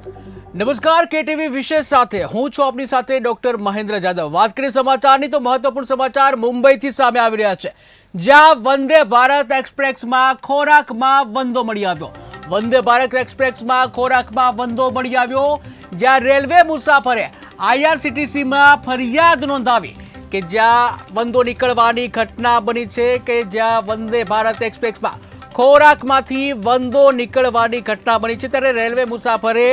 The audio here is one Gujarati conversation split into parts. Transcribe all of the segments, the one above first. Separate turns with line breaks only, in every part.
નમસ્કાર, કેટીવી વિશેષ સાથે હું છું આપની સાથે ડોક્ટર મહેન્દ્ર જાદવ. વાત કરીએ સમાચારની તો મહત્વપૂર્ણ સમાચાર મુંબઈથી સામે આવી રહ્યા છે. જ્યાં વંદે ભારત એક્સપ્રેસમાં ખોરાકમાં વંદો મળી આવ્યો. વંદે ભારત એક્સપ્રેસમાં ખોરાકમાં વંદો મળી આવ્યો, જ્યાં રેલવે મુસાફરે આઈઆરસીટીસીમાં ફરિયાદ નોંધાવી કે જ્યાં વંદો નીકળવાની ઘટના બની છે કે જ્યાં વંદે ભારત એક્સપ્રેસમાં ખોરાકમાંથી વંદો નીકળવાની ઘટના બની છે. ત્યારે રેલવે મુસાફરે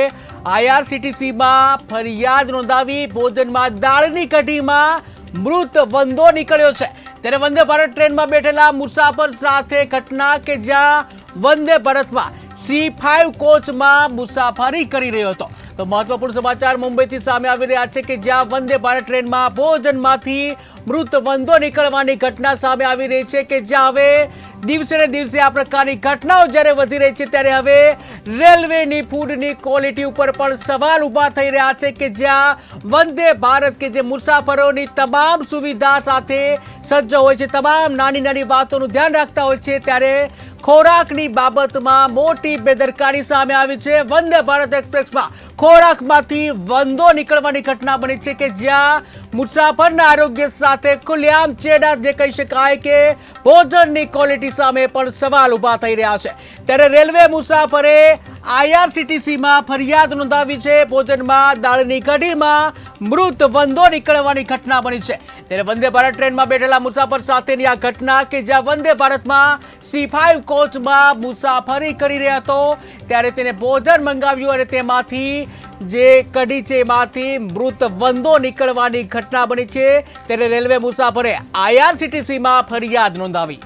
આઈઆરસીટીસીમાં ફરિયાદ નોંધાવી ભોજનમાં દાળની કઢીમાં મૃત વંદો નીકળ્યો છે. ત્યારે વંદે ભારત ટ્રેનમાં બેઠેલા મુસાફર સાથે ઘટના કે જ્યાં વંદે ભારતમાં સી ફાઇવ કોચમાં મુસાફરી કરી રહ્યો હતો. તો મહત્વપૂર્ણ સમાચાર મુંબઈથી સામે આવી રહ્યા છે કે જ્યાં વંદે ભારત ટ્રેનમાં ભોજનમાંથી મૃત વંદો નીકળવાની ઘટના સામે આવી રહી છે કે જ્યાં હવે દિવસે ને દિવસે આ પ્રકારની ઘટનાઓ જ્યારે વધી રહી છે ત્યારે હવે રેલવેની ફૂડની ક્વોલિટી ઉપર પણ સવાલ ઊભા થઈ રહ્યા છે કે જ્યાં વંદે ભારત કે જે મુસાફરોની તમામ સુવિધા સાથે સજ્જ હોય છે, તમામ નાની નાની વાતોનું ધ્યાન રાખતા હોય છે, ત્યારે ખોરાકની બાબતમાં મોટી બેદરકારી સામે આવી છે. વંદે ભારત એક્સપ્રેસમાં ખોરાકમાંથી વંદો નીકળવાની ઘટના બની છે કે જ્યાં મુસાફરના આરોગ્ય સાથે ખુલ્લેઆમ ચેડા જે કહી શકાય કે ભોજનની ક્વોલિટી સામે પણ સવાલ ઊભા થઈ રહ્યા છે. ત્યારે રેલવે મુસાફરે આઈઆરસીટીસીમાં ફરિયાદ નોંધાવી છે. ભોજનમાં દાળની કઢીમાં મૃત વંદો નીકળવાની ઘટના બની છે. ત્યારે વંદે ભારત ટ્રેનમાં બેઠેલા મુસાફર સાથેની આ ઘટના કે જ્યાં વંદે ભારતમાં સી ફાઇવ કોચમાં મુસાફરી કરી રહ્યા હતો, ત્યારે તેને ભોજન મંગાવ્યું અને તેમાંથી જે કઢી છે એમાંથી મૃત વંદો નીકળવાની ઘટના બની છે. ત્યારે રેલવે મુસાફરે આઈઆરસીટીસીમાં ફરિયાદ નોંધાવી.